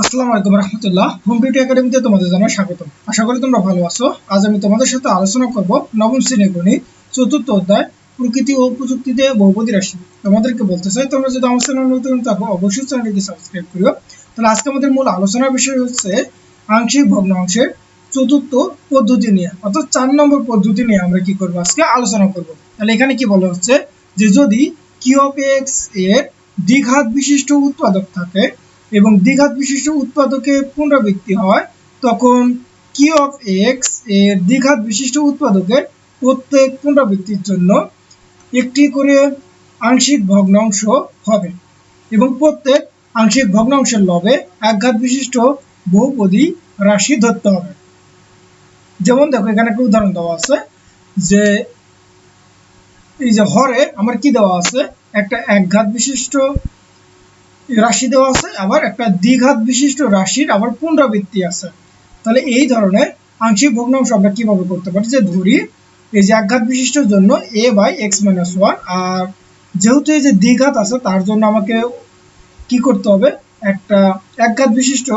আসসালামু আলাইকুম রহমতুল্লাহ। Home beauty একাডেমিতে তোমাদের জানাই স্বাগত আশা করি তোমরা ভালো আছো। আজ আমি তোমাদের সাথে আলোচনা করব নবম শ্রেণি গণিত, চতুর্থ অধ্যায়, প্রকৃতি ও প্রযুক্তিতে বহুপদী রাশি। তোমাদেরকে বলতে চাই, তোমরা যদি আমার চ্যানেল নতুন থাকো, অবশ্যই চ্যানেলটিকে সাবস্ক্রাইব করিও। তাহলে আজকে আমাদের মূল আলোচনার বিষয় হচ্ছে আংশিক ভগ্নাংশের চতুর্থ পদ্ধতি নিয়ে। অর্থাৎ চার নম্বর পদ্ধতি নিয়ে আমরা কি করব আজকে আলোচনা করব। তাহলে এখানে কি বলা হচ্ছে যে যদি কিউ এর দ্বিঘাত বিশিষ্ট উৎপাদক থাকে এবং দ্বিঘাত বিশিষ্ট উৎপাদকে পুনরাবৃত্তি হয়, তখন কিউ অফ এক্সের দ্বিঘাত বিশিষ্ট উৎপাদকের প্রত্যেক পুনরাবৃত্তির জন্য একটি করে আংশিক ভগ্নাংশ হবে এবং প্রত্যেক আংশিক ভগ্নাংশের লবে একঘাত বিশিষ্ট বহুপদী রাশি ধরতে হবে। যেমন দেখো, এখানে একটা উদাহরণ দেওয়া আছে যে এই যে হরে, আমার কি দেওয়া আছে? একটা একঘাত বিশিষ্ট রাশি দেওয়া আছে, আবার একটা দ্বিঘাত বিশিষ্ট রাশির আবার পুনরাবৃত্তি আছে। তাহলে এই ধরনের আংশিক ভগ্নাংশ আমরা কীভাবে করতে পারি? যে ধরি, এই যে একঘাত বিশিষ্টর জন্য A by X minus one আর যেহেতু এই যে দ্বিঘাত আছে, তার জন্য আমাকে কি করতে হবে? একটা একঘাত বিশিষ্ট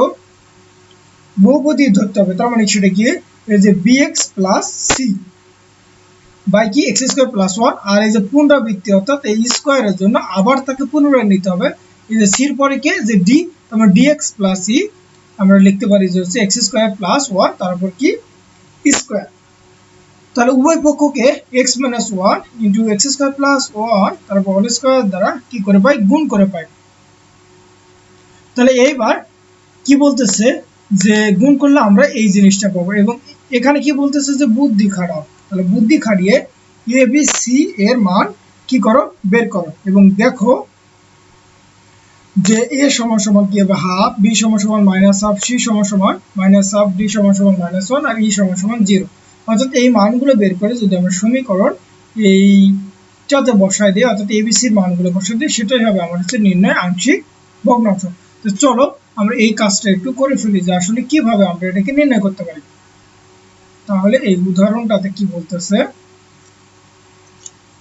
বহুপদী ধরতে হবে। তার মানে সেটা কি? এই যে B X plus C by কি? এক্স স্কোয়ার প্লাস ওয়ান আর এই যে পুনরাবৃত্তি অর্থাৎ এই স্কোয়ারের জন্য আবার তাকে পুনরায় নিতে হবে। এই যে সির পরে কে? যে ডি আমরা ডিএক্স প্লাস ই আমরা লিখতে পারি যে হচ্ছে এক্স স্কোয়ার প্লাস ওয়ান তারপর কি? স্কোয়ার তাহলে উভয় পক্ষকে X minus one into X square plus one তারপর হোল স্কোয়ার দ্বারা কি করে পাই? গুণ করে পাই। তাহলে এইবার কি বলতেছে? যে গুণ করলে আমরা এই জিনিসটা পাবো এবং এখানে কি বলতেছে যে বুদ্ধি খাটাও। তাহলে বুদ্ধি খাটিয়ে এ বি সি এর মান কি করো? বের করো এবং দেখো যে এ সমান সমান কি হবে? হাফ বি সমান সমান মাইনাস হাফ সি সমান সমান মাইনাস হাফ ডি সমান সমান মাইনাস ওয়ান আর ই সমান সমান জিরো অর্থাৎ এই মানগুলো বের করে যদি আমরা সমীকরণ এইটাতে বসাই দিই, অর্থাৎ এবিসির মানগুলো বসাই দিই, সেটাই হবে আমার হচ্ছে নির্ণয় আংশিক ভগ্নাংশ। তো চলো আমরা এই কাজটা একটু করে ফেলি যে আসলে কীভাবে আমরা এটাকে নির্ণয় করতে পারি। তাহলে এই উদাহরণটাতে কি বলতেছে?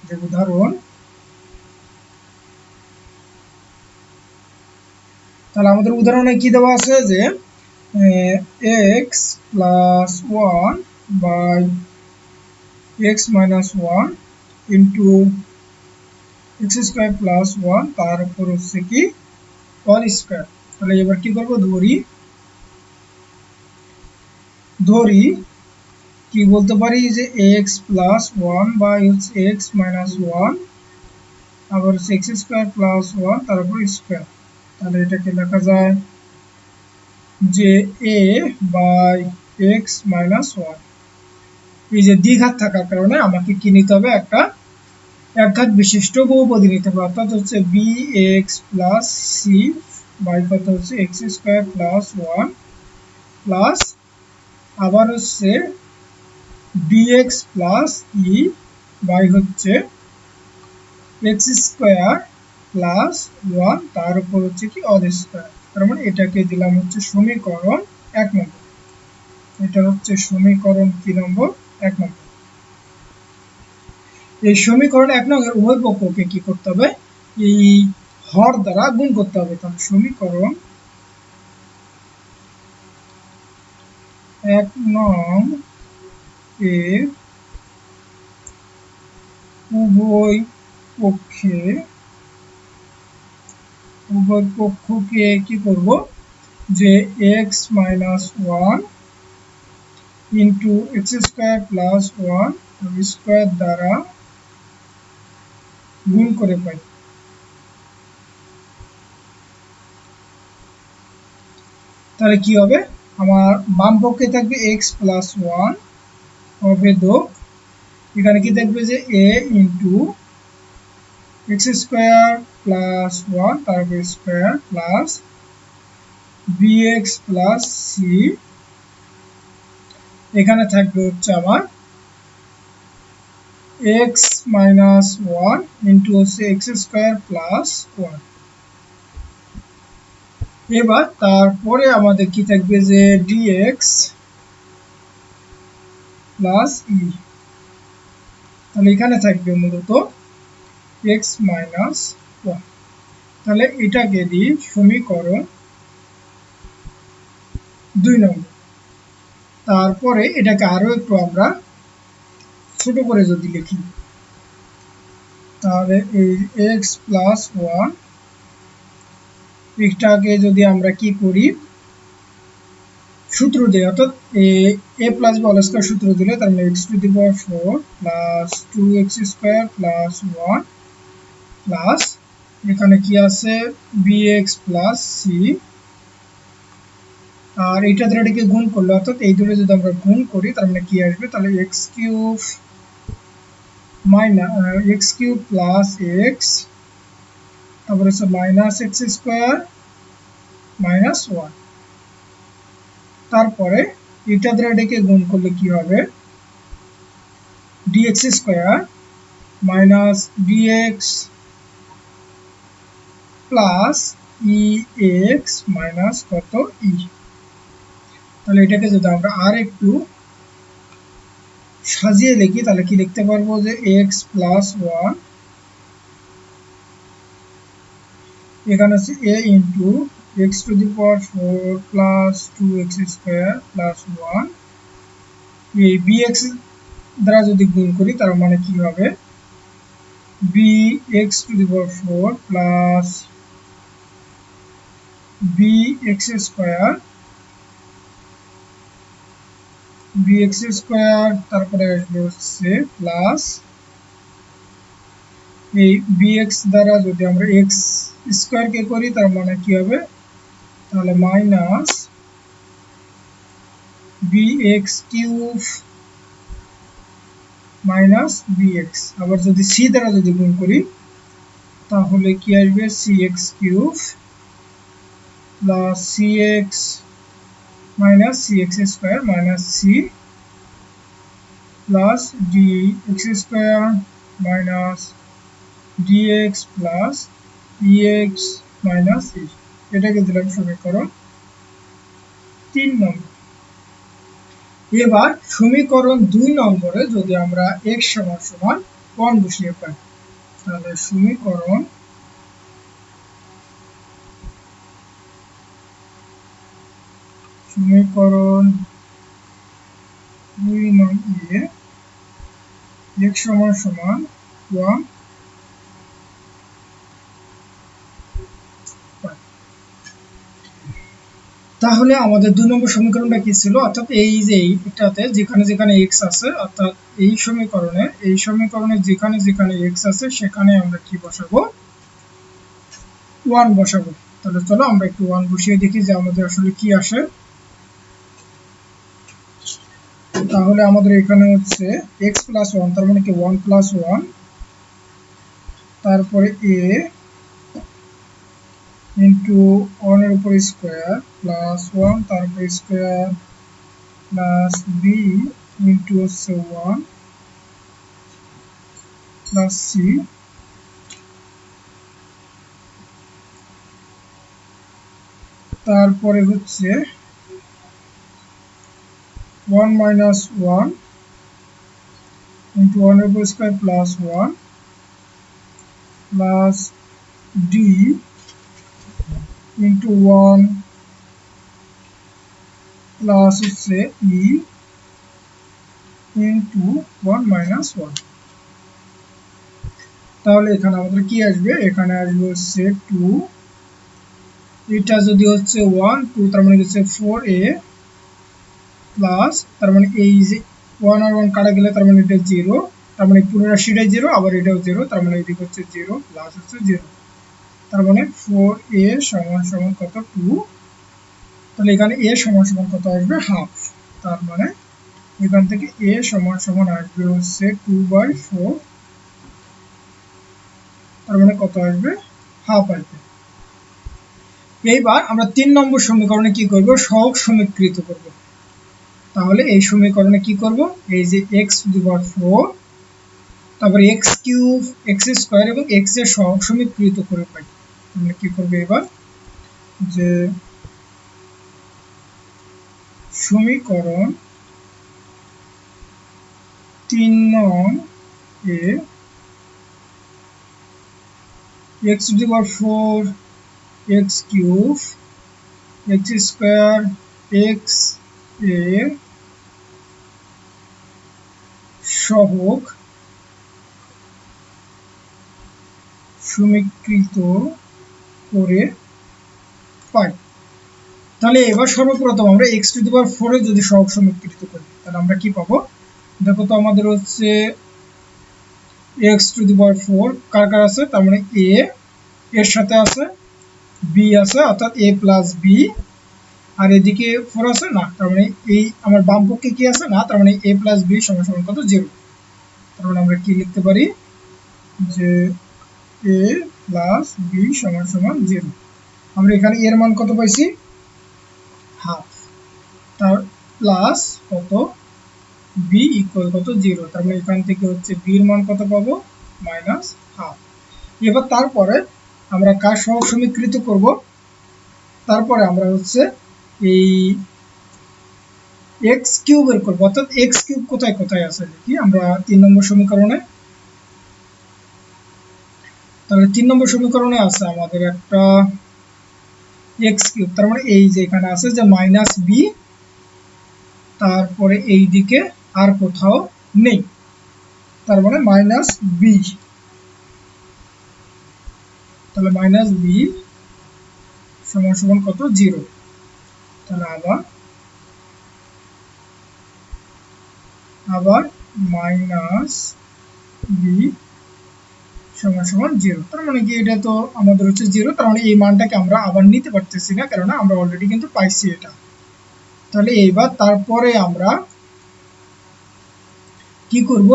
যে উদাহরণ তাহলে আমাদের উদাহরণে কি দেওয়া আছে যে X plus one by X minus one into X square plus one তার উপর হচ্ছে কি ওয়ান স্কোয়ার তাহলে এবার কি করব ধরি ধরি কি বলতে পারি যে এক্স প্লাস ওয়ান বাই হচ্ছে এক্স মাইনাস ওয়ান আবার হচ্ছে এক্স স্কোয়ার প্লাস ওয়ান তার উপর স্কোয়ার তাহলে এটাকে লেখা যায় যে A by X minus one এই যে দ্বিঘাত থাকার কারণে আমাকে কি নিতে হবে? একটা একঘাত বিশিষ্ট বহুপদী নিতে হবে। অর্থাৎ হচ্ছে B X plus C by কত হচ্ছে? X square plus one plus আবার হচ্ছে D X plus E by হচ্ছে এক্স স্কোয়ার প্লাস ওয়ান তার উপর হচ্ছে কি অল স্কোয়ার তার মানে এটাকে দিলাম হচ্ছে সমীকরণ এক নম্বর। এটা হচ্ছে সমীকরণ কি নম্বর? এক নম্বর। এই সমীকরণ এক নম্বর, উভয় পক্ষকে কি করতে হবে? এই হর দ্বারা গুণ করতে হবে। তাহলে সমীকরণ এক নং এ উভয় পক্ষে উভয় পক্ষকে কি করব? যে X minus one into X square plus one square দ্বারা গুণ করে পাই। তাহলে কি হবে? আমার বাম পক্ষে থাকবে এক্স প্লাস ওয়ান অবেদক এখানে কি থাকবে যে A into X square plus one তারপর square plus B X plus C এখানে থাকবে হচ্ছে আমার এক্স মাইনাস ওয়ান ইন্টু হচ্ছে এক্স স্কোয়ার প্লাস ওয়ান এবার তারপরে আমাদের কি থাকবে যে ডিএক্স প্লাস ই তাহলে এখানে থাকবে মূলত এক্স মাইনাস তাহলে এটাকে দিই সমীকরণ দুই নম্বর। তারপরে এটাকে আরও একটু আমরা ছোট করে যদি লিখি, তাহলে এই এক্স প্লাস ওয়ান এটাকে যদি আমরা কি করি, সূত্র দিই অর্থাৎ A A plus B all square সূত্র দিলে তার মানে X to the power four plus two X square plus one plus এখানে কি আছে? বি এক্স প্লাস সি আর এইটা দ্বারা এটাকে গুণ করলে, অর্থাৎ এই দুটো যদি আমরা গুণ করি, তার মানে কি আসবে? তাহলে X cube minus X cube plus X তারপরে হচ্ছে minus X square minus one তারপরে এটা দ্বারা এটাকে গুণ করলে কি হবে? dx square minus dx plus E X minus কত ই তাহলে এটাকে যদি আমরা আর একটু সাজিয়ে লিখি তাহলে কি লিখতে পারব যে এক্স প্লাস ওয়ান এখানে হচ্ছে A into X to the power four plus two X square plus one এই বি এক্স দ্বারা যদি গুণ করি, তার মানে কি হবে? B X to the power four plus B X square B X square তারপরে আসবে হচ্ছে এই বি এক্স দ্বারা যদি আমরা এক্স স্কোয়ার কে করি, তার মানে কি হবে? তাহলে minus B X cube minus B X আবার যদি সি দ্বারা যদি গুণ করি, তাহলে কি আসবে? C x cube plus c x minus cx square minus c plus dx square minus dx plus ex minus e এটাকে দিলাম সমীকরণ তিন নম্বর। এবার সমীকরণ দুই নম্বরে যদি আমরা x সমান সমান ওয়ান বসিয়ে পাই, তাহলে সমীকরণ সমীকরণ দুই নং এ x সমান সমান ওয়ান তাহলে আমাদের দুই নম্বর সমীকরণটা কি ছিল অর্থাৎ এই যে এটাতে যেখানে যেখানে এক্স আছে অর্থাৎ এই সমীকরণে এই সমীকরণে যেখানে যেখানে এক্স আছে সেখানে আমরা কি বসাবো ওয়ান বসাবো তাহলে চলো আমরা একটু ওয়ান বসিয়ে দেখি যে আমাদের আসলে কি আসে তাহলে আমাদের এখানে হচ্ছে এক্স প্লাস ওয়ান তার মানে কি ওয়ান প্লাস ওয়ান তারপরে এ ইন্টু ওয়ানের উপর স্কোয়ার প্লাস ওয়ান তারপরে স্কোয়ার প্লাস বি ইন্টু হচ্ছে ওয়ান প্লাস সি তারপরে হচ্ছে 1 minus 1 into 1 over square plus 1 plus d into 1 plus হচ্ছে e into 1 minus 1 তাহলে এখানে আমাদের কি আসবে এখানে আসবে হচ্ছে 2 এটা যদি হচ্ছে 1 2 তার মানে হচ্ছে 4a প্লাস, তার মানে এই যে ওয়ান আর ওয়ান কাটা গেলে তার মানে এটা জিরো তার মানে পুরো রাশিটাই জিরো আবার এটাও জিরো তার মানে এদিকে হচ্ছে জিরো প্লাস হচ্ছে জিরো তার মানে ফোর এ সমান সমান কত? টু তাহলে এখানে এ সমান সমান কত আসবে? হাফ তার মানে এখান থেকে এ সমান সমান আসবে হচ্ছে টু বাই ফোর তার মানে কত আসবে? হাফ আসবে। এইবার আমরা তিন নম্বর সমীকরণে কি করব? সহগ সমীকৃত করব। তাহলে এই সমীকরণে কি করব? এই যে x to the power four, তারপর এক্স কিউব এক্স স্কোয়ার এবং এক্সের সমীকৃত করে পাই। আমরা কি করব এবার? যে সমীকরণ তিন নং এ x to the power four x cube x square এক্সের সহগ সমীকৃত করে পাই। তাহলে এবার সর্বপ্রথম আমরা এক্স টু দি পাওয়ার ফোরে যদি সহগ সমীকৃত করি, তাহলে আমরা কি পাবো? দেখো তো আমাদের হচ্ছে x to the power four কার কার আছে? তার মানে এ এর সাথে আছে বি আছে, অর্থাৎ এ প্লাস বি আর এদিকে ফোর আছে না? তার মানে এই আমার বাম পক্ষে কি আছে? না, তার মানে এ প্লাস বি সমান সমান কত? জিরো তার মানে আমরা কি লিখতে পারি? যে এ প্লাস বি সমান সমান জিরো আমরা এখানে এর মান কত পাইছি? হাফ তার প্লাস কত? বি ইকুয়াল কত? জিরো তার মানে এখান থেকে হচ্ছে বির মান কত পাবো? মাইনাস হাফ এবার তারপরে আমরা কার সহ সমীকৃত করব? তারপরে আমরা হচ্ছে এই এক্স কিউব বের করব, অর্থাৎ এক্স কিউব কোথায় কোথায় আছে দেখি, আমরা তিন নম্বর সমীকরণে। তাহলে তিন নম্বর সমীকরণে আছে আমাদের একটা এক্স কিউব, তার মানে এই যে এখানে আছে যে মাইনাস বি তারপরে এই দিকে আর কোথাও নেই, তার মানে মাইনাস বি তাহলে মাইনাস বি সমান সমান কত? জিরো তাহলে আবার আবার মাইনাস বি সমান সমান জিরো তার মানে কি এটা তো আমাদের হচ্ছে জিরো তার মানে এই মানটাকে আমরা আবার নিতে পারতেছি না, কেননা আমরা অলরেডি কিন্তু পাইছি এটা। তাহলে এইবার তারপরে আমরা কি করব?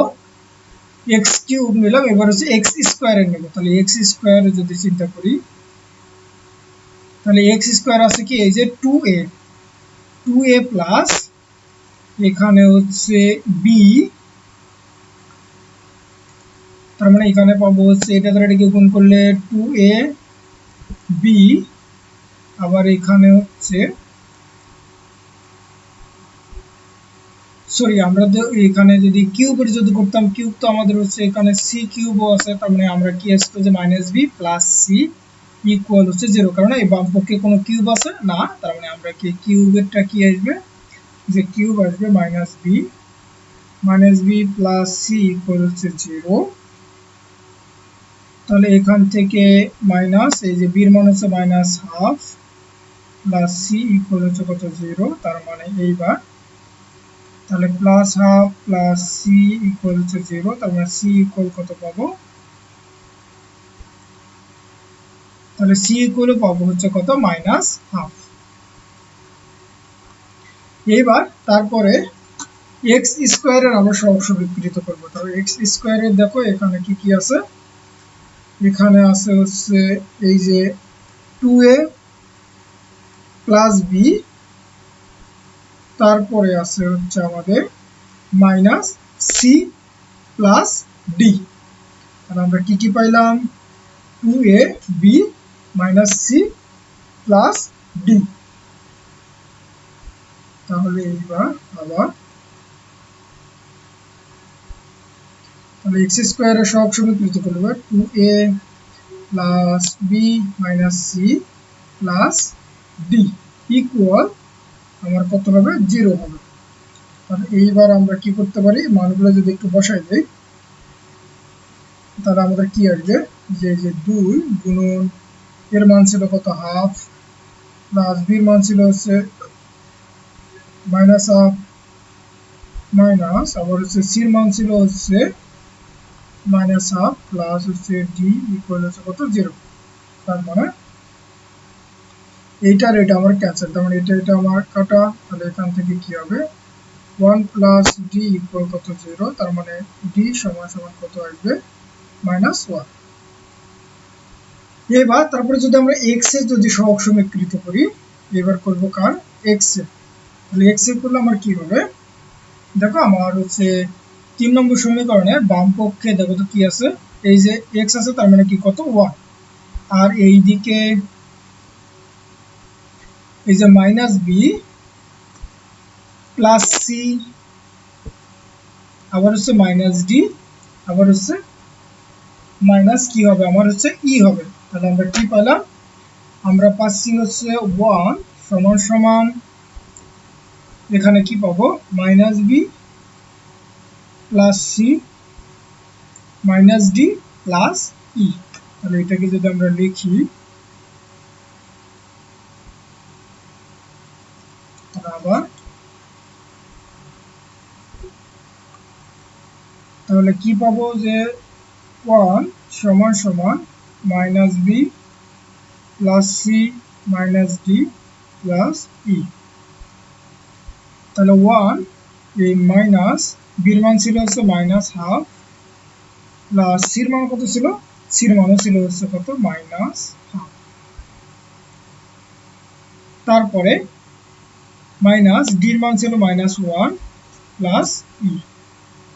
এক্স কিউব নিলাম, এবার হচ্ছে এক্স স্কোয়ারে নেব। তাহলে এক্স স্কোয়ারে যদি চিন্তা করি, তাহলে এক্স স্কোয়ার আছে কি? এই যে two a two a plus এখানে হচ্ছে বি তার মানে এখানে পাবো হচ্ছে, এটা দ্বারা এটাকে গুণ করলে টু এ বি আবার এখানে হচ্ছে সরি আমরা তো এখানে যদি কিউবের যদি করতাম কিউব তো আমাদের হচ্ছে এখানে সি কিউবও আছে, তার মানে আমরা কি আসতো যে minus b plus c equal হচ্ছে জিরো কারণ এই বাম পক্ষে কোনো কিউব আছে, না, তার মানে আমরা কি কিউবেরটা কি আসবে? যে কিউব আসবে minus b minus b plus c equal হচ্ছে জিরো তাহলে এখান থেকে মাইনাস এই যে বির মান হচ্ছে minus half plus c equal হচ্ছে কত? জিরো তার মানে এইবার, তাহলে plus half plus c equal হচ্ছে জিরো তার মানে সি ইকুয়াল কত পাবো? তাহলে সি ইকুয়াল পাবো হচ্ছে কত? মাইনাস হাফ এবার তারপরে এক্স স্কোয়ারের আমরা সহগ বিকৃত করব। তাহলে এক্স স্কোয়ারের দেখো, এখানে কি কি আছে? এখানে আছে হচ্ছে এই যে টু এ প্লাস বি তারপরে আছে হচ্ছে আমাদের মাইনাস সি প্লাস ডি তাহলে আমরা কি কি পাইলাম? Two a b minus c plus d তাহলে এইবার আবার তাহলে এক্স স্কোয়ারের সব করব two a plus b minus c plus d equal আমার কত হবে? জিরো হবে। তাহলে এইবার আমরা কি করতে পারি? মানগুলো যদি একটু বসাই দেই, তাহলে আমাদের কি আসবে? যে যে দুই গুণন এর মান ছিল কত? হাফ প্লাস বির মান ছিল হচ্ছে মাইনাস হাফ মাইনাস, আবার হচ্ছে সির মান ছিল হচ্ছে মাইনাস হাফ প্লাস হচ্ছে ডি ইকুয়াল হচ্ছে কত? জিরো। তার মানে এইটার এটা আমার ক্যান্সেল তার মানে এটা এটা আমার কাটা, তাহলে এখান থেকে কি হবে? ওয়ান প্লাস ডি ইকুয়াল কত? জিরো, তার মানে ডি সমান সমান কত আসবে? Minus one. এবার তারপরে যদি আমরা এক্সের যদি সহগ সমীকৃত করি, এবার করব কার? এক্সের। তাহলে এক্সের করলে আমার কি হবে? দেখো আমার হচ্ছে তিন নম্বর সমীকরণে বাম পক্ষে দেখো তো কি আছে? এই যে এক্স আছে তার মানে কি? কত? ওয়ান আর এই দিকে এই যে মাইনাস বি প্লাস সি আবার হচ্ছে মাইনাস ডি আবার হচ্ছে মাইনাস কি হবে? আমার হচ্ছে ই হবে। তাহলে আমরা কি পেলাম আমরা পাচ্ছি হচ্ছে ওয়ান সমান সমান এখানে কি পাবো? Minus b plus c minus d plus e তাহলে এটাকে যদি আমরা লিখি আবার তাহলে কি পাবো যে ওয়ান সমান সমান minus b plus c minus d plus e তাহলে ওয়ান এই মাইনাস বির মান ছিল হচ্ছে মাইনাস হাফ প্লাস সির মান কত ছিল? সির মানও ছিল হচ্ছে কত? মাইনাস হাফ তারপরে মাইনাস ডির মান ছিল মাইনাস ওয়ান প্লাস ই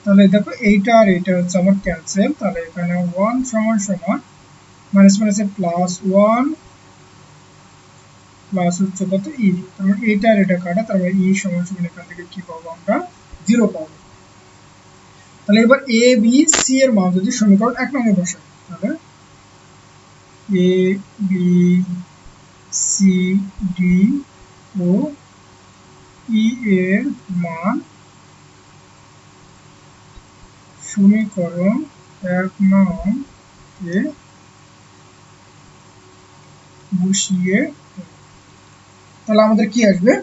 তাহলে দেখো এইটা আর এইটা হচ্ছে আমার ক্যান্সেল তাহলে এখানে ওয়ান সমান সমান মাইনাস মাইনাসে প্লাস ওয়ান প্লাস হচ্ছে কত? ই তারপর এইটা আর এটা কাটা তারপর ই সমান সমান এখান থেকে কি পাবো আমরা? জিরো পাবো। তাহলে এবার এ বি সি এর মান যদি সমীকরণ এক নম্বরে বসাই তাহলে এ বি সি ডি ও ই এর মান সমীকরণ এক নং এ বসিয়ে তাহলে আমাদের কি আসবে?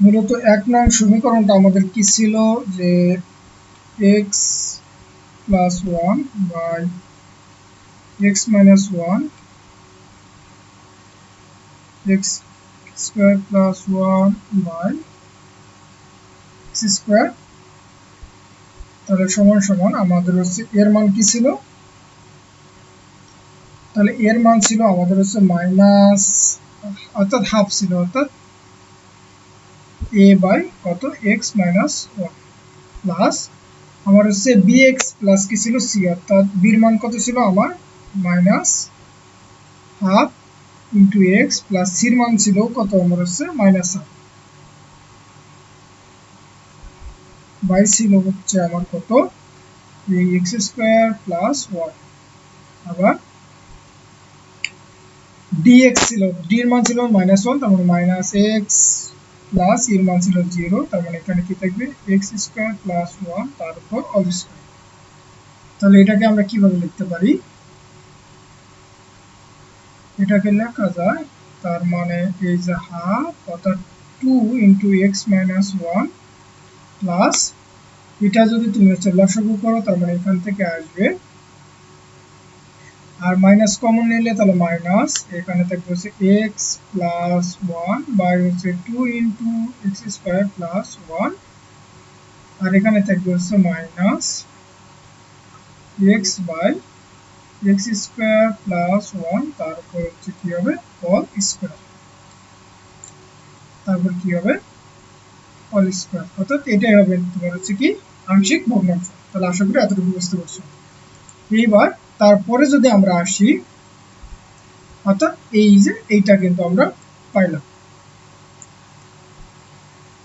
মূলত এক নং সমীকরণটা আমাদের কি ছিল? যে x plus one by x minus one x square plus one by x square তাহলে সমান সমান আমাদের হচ্ছে এর মান কি ছিল? তাহলে এর মান ছিল আমাদের হচ্ছে মাইনাস অর্থাৎ হাফ ছিল, অর্থাৎ এ বাই কত? এক্স মাইনাস ওয়ান প্লাস আমার হচ্ছে বি এক্স প্লাস কি ছিল? সি অর্থাৎ বির মান কত ছিল? আমার minus half into x plus সির মান ছিল কত? আমার হচ্ছে মাইনাস হাফ বাই ছিল হচ্ছে আমার কত? এই এক্স স্কোয়ার প্লাস ওয়ান আবার ডিএক্স ছিল ডি এর মান ছিল মাইনাস ওয়ান তার মাইনাস এক্স প্লাস এর মান ছিল জিরো তার মানে এখানে কি থাকবে? এক্স স্কোয়ার প্লাস ওয়ান তার উপর অল স্কোয়ার তাহলে এটাকে আমরা কীভাবে লিখতে পারি? এটাকে লেখা যায়, তার মানে এই যে হাফ অর্থাৎ two into x minus one plus এটা যদি তুমি হচ্ছে লসাগু করো, তার মানে এখান থেকে আসবে আর মাইনাস কমন নিলে তাহলে মাইনাস এখানে থাকবে হচ্ছে এক্স প্লাস ওয়ান বাই হচ্ছে two into x square plus one আর এখানে থাকবে হচ্ছে minus x by x square plus one তারপর হচ্ছে কি হবে? অল স্কোয়ার তারপর কি হবে? অল স্কোয়ার অর্থাৎ এটাই হবে তোমার হচ্ছে কি আংশিক ভগ্নাংশ। তাহলে আশা করি এতটুকু বুঝতে পারছ। এইবার তারপরে যদি আমরা আসি, অর্থাৎ এই যে এইটা কিন্তু আমরা পাইলাম।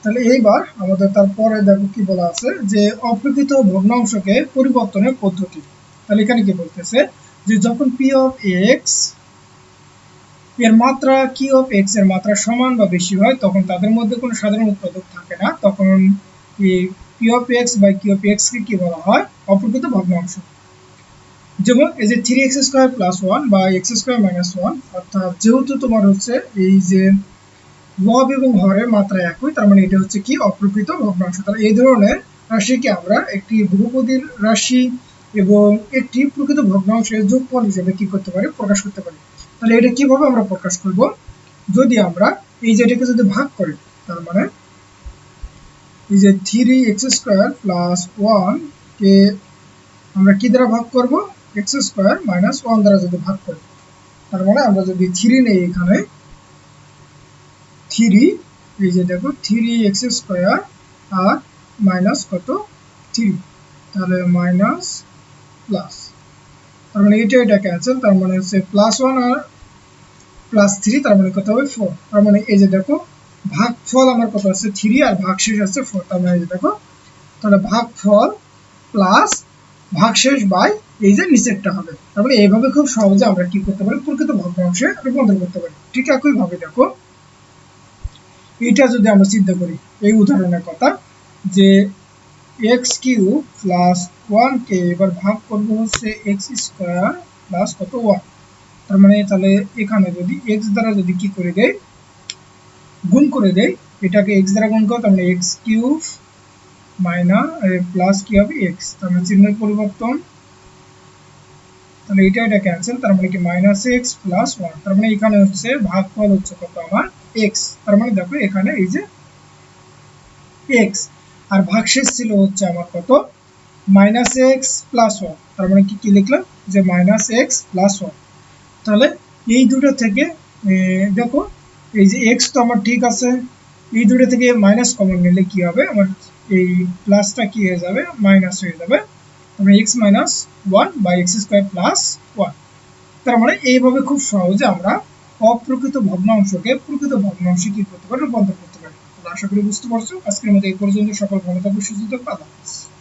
তাহলে এইবার আমাদের তারপরে দেখো কি বলা আছে যে অপ্রকৃত ভগ্নাংশকে পরিবর্তনের পদ্ধতি। তাহলে এখানে কি বলতেছে যে যখন পি অফ এক্সের মাত্রা কি অফ এক্সের মাত্রা সমান বা বেশি হয়, তখন তাদের মধ্যে কোনো সাধারণ উৎপাদক থাকে না। তখন পি অফ এক্স বা কিউ অফ এক্স কে কি বলা হয়? অপ্রকৃত ভগ্নাংশ। যেমন এই যে three x square plus one বা এক্স স্কোয়ার মাইনাস ওয়ান অর্থাৎ যেহেতু তোমার হচ্ছে এই যে লব এবং হরের মাত্রা একই, তার মানে এটা হচ্ছে কি? অপ্রকৃত ভগ্নাংশ তাহলে এই ধরনের রাশিকে আমরা একটি বহুপদীর রাশি এবং একটি প্রকৃত ভগ্নাংশের যোগফল হিসেবে কি করতে পারি? প্রকাশ করতে পারি। তাহলে এটা কীভাবে আমরা প্রকাশ করব? যদি আমরা এই যেটাকে যদি ভাগ করি, তার মানে এই যে three x square plus one কে আমরা কি দ্বারা ভাগ করব? এক্স স্কোয়ার মাইনাস ওয়ান দ্বারা যদি ভাগ করি, তার মানে আমরা যদি থ্রি নেই এখানে থ্রি এই যে দেখো থ্রি এক্স স্কোয়ার আর মাইনাস কত? থ্রি তাহলে মাইনাস প্লাস তার মানে এটা এটা ক্যান্সেল তার মানে হচ্ছে প্লাস ওয়ান আর প্লাস থ্রি তার মানে কত হবে? ফোর তার মানে এই যে দেখো ভাগ ফল আমার কত আছে? থ্রি আর ভাগ শেষ আছে ফোর তার মানে এই যে দেখো, তাহলে ভাগ ফল প্লাস ভাগশেষ বাই এই যে নিচেরটা হবে। তারপরে এইভাবে খুব সহজে আমরা কি করতে পারি? প্রকৃত ভগ্নাংশে রূপান্তর করতে পারি। ঠিক একই ভাবে দেখো, এটা যদি আমরা চিন্তা করি, এই উদাহরণের কথা যে এক্স কিউ প্লাস ওয়ান কে এবার ভাগ করব হচ্ছে এক্স স্কোয়ার প্লাস কত ওয়ান তার মানে তাহলে এখানে যদি এক্স দ্বারা যদি কি করে দেয় গুণ করে দেয় এটাকে এক্স দ্বারা গুণ করো তার মানে এক্স কিউব মাইনাস প্লাস কি হবে এক্স তার মানে চিহ্নের পরিবর্তন তাহলে এটা এটা ক্যান্সেল তার মানে কি মাইনাস এক্স প্লাস ওয়ান তার মানে এখানে হচ্ছে ভাগফল হচ্ছে কত আমার এক্স তার মানে দেখো এখানে এই যে এক্স আর ভাগশেষ ছিল হচ্ছে আমার কত মাইনাস এক্স প্লাস ওয়ান তার মানে কি কি লিখলাম যে মাইনাস এক্স প্লাস ওয়ান তাহলে এই দুটো থেকে দেখো এই যে এক্স তো আমার ঠিক আছে এই দুটো থেকে মাইনাস কমন নিলে কি হবে আমার এই প্লাসটা কি হয়ে যাবে? মাইনাস হয়ে যাবে। আমরা এক্স মাইনাস ওয়ান বা এক্স স্কোয়ার প্লাস ওয়ান তার মানে এইভাবে খুব সহজে আমরা অপ্রকৃত ভগ্নাংশকে প্রকৃত ভগ্নাংশে কি করতে পারি? রূপান্তর করতে পারি। আশা করি বুঝতে পারছ। আজকের মতো এই পর্যন্ত। সকল ভালো থাকবে সুস্থ থাকবে